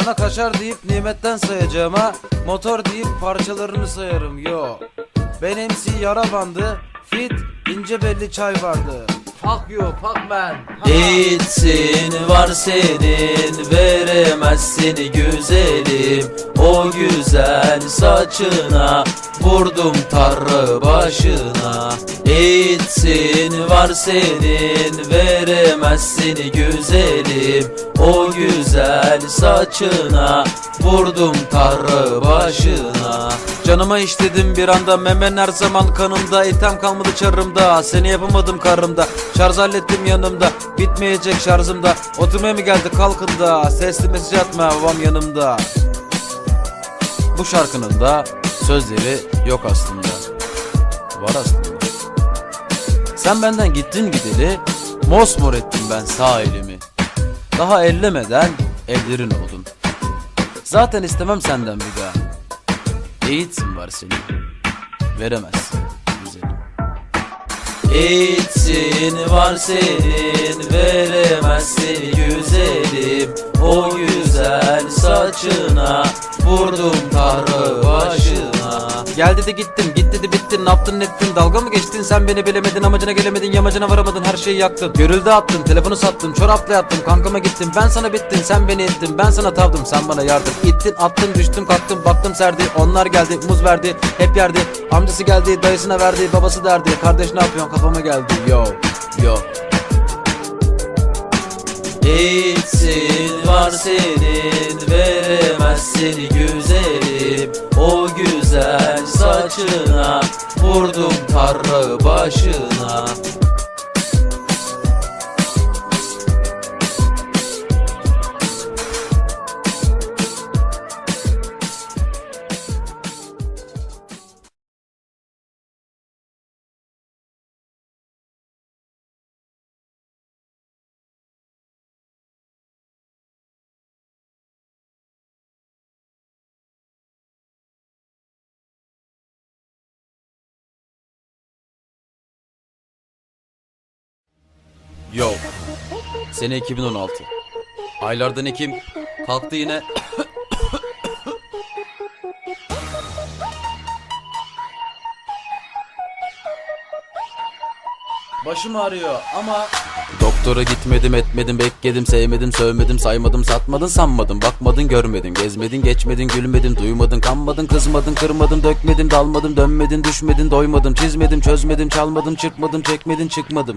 Sana kaşar deyip nimetten sayacağıma motor deyip parçalarını sayarım yo. Ben MC yara bandı, fit ince belli çay vardı. Fuck you, fuck man. İçsin var senin veremezsin güzelim O güzel saçına vurdum tarı başına. İçsin var senin veremezsin güzelim. O güzel saçına. Vurdum tarı başına. Canıma işledim bir anda. Memen her zaman kanımda. İtem kalmadı çarımda. Seni yapamadım karımda. Şarj hallettim yanımda. Bitmeyecek şarjımda. Oturmaya mı geldi kalkında? Sesli mesaj atma babam yanımda. Bu şarkının da sözleri yok aslında. Var aslında. Sen benden gittin gideli Mosmor ettim ben sağ elimi. Daha ellemeden ellerin oldun. Zaten istemem senden bir daha. Eğitim var senin Veremezsin güzelim İçsin var senin veremezsin güzelim. O güzel saçına vurdum tarı başına Gel dedi gittim git dedi bittin. Ne yaptın ettin? Dalga mı geçtin? Sen beni bilemedin amacına gelemedin Yamacına varamadın. Her şeyi yaktın. Görüldü attın telefonu sattın çorapla yattım Kankama gittim ben sana bittin sen beni ettin Ben sana tavdım sen bana yardım. İttin attın düştüm kalktım baktım serdi. Onlar geldi muz verdi hep yerdi. Amcası geldi dayısına verdi babası derdi. Kardeş ne yapıyorsun? Kafama geldi. Yo yo. İçsin var senin veremezsin güzelim. O güzel saçına vurdum tarı başına Yo. Sene 2016. Aylardan Ekim. Kalktı yine. Başım ağrıyor ama Doktora gitmedim etmedim bekledim sevmedim sövmedim saymadım satmadın sanmadın bakmadın görmedin gezmedin geçmedin gülmedin duymadın kanmadın kızmadın kırmadın dökmedim dalmadım dönmedin düşmedin doymadım çizmedim çözmedim çalmadım çırpmadım çekmedin çıkmadım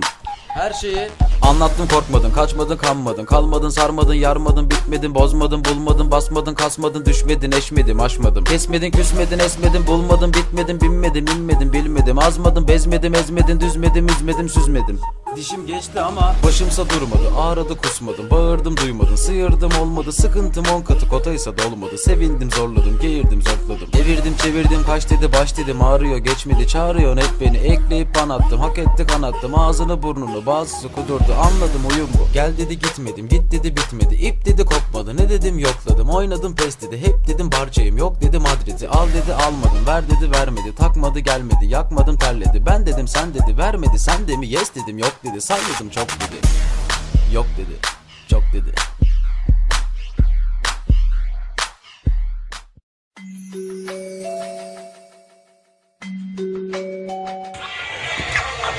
her şeyi anlattım korkmadın kaçmadın kanmadın kalmadın sarmadın yarmadın bitmedin bozmadın bulmadın basmadın kasmadın düşmedin eşmedim aşmadım kesmedin küsmedin esmedin bulmadın bitmedin binmedim inmedim bilmedim azmadım bezmedim ezmedim düzmedim üzmedim süzmedim Dişim geçti ama başımsa durmadı. Ağrıdı kusmadım. Bağırdım duymadın Sıyırdım olmadı. Sıkıntım on katı. Kotaysa dolmadı sevindim zorladım. Geğirdim zorladım. Devirdim çevirdim. Kaç dedi baş dedim Ağrıyor geçmedi. Çağırıyor hep beni. Ekleyip ban attım hak etti kanattım. Ağzını burnunu bazısı kudurdu. Anladım oyun bu. Gel dedi gitmedim. Git dedi bitmedi. İp dedi kopmadı. Ne dedim yokladım. Oynadım pes dedi. Hep dedim barcayım Yok dedi Madrid'i. Al dedi almadım. Ver dedi vermedi. Takmadı gelmedi. Yakmadım terledi. Ben dedim sen dedi. Vermedi sen de mi? Yes dedim. Yok dedi. Saymadım çok dedi. Yok dedi. Çok dedi.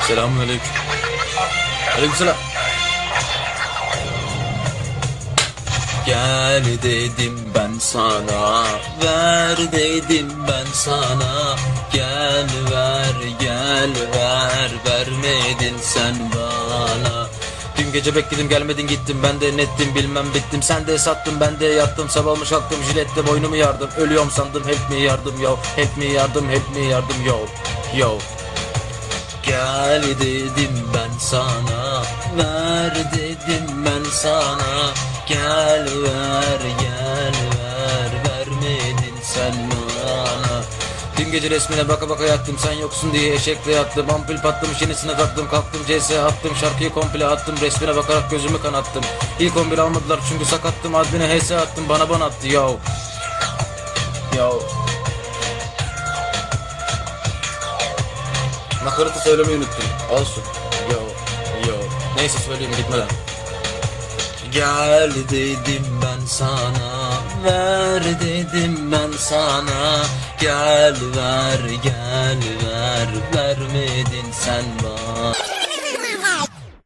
Selamun aleyküm Aleykümselam Gel dedim ben sana Ver dedim ben sana. Gel ver gel ver Vermedin sen bana. Dün gece bekledim gelmedin gittim. Ben de nettim bilmem bittim. Sen de sattın ben de yattım. Sabah olmuş kalktım jiletle boynumu yardım. Ölüyorum sandım hep mi yardım? Yo Hep mi yardım hep mi yardım? Yo Yo. Gel dedim ben sana Ver dedim ben sana Gel ver gel ver Vermedin sen bana. Dün gece resmine baka baka yattım sen yoksun diye eşekle yattım. Ampul patlamış yenisine taktım kalktım CS attım Şarkıyı komple attım resmine bakarak gözümü kanattım. İlk 11 almadılar çünkü sakattım Admine HS attım bana ban attı yo Yo Nakaratı söylemeyi unuttum. Olsun Yo yo Neyse söyleyeyim gitmeden Gel dedim ben sana Ver dedim ben sana. Gel ver gel ver Vermedin sen bana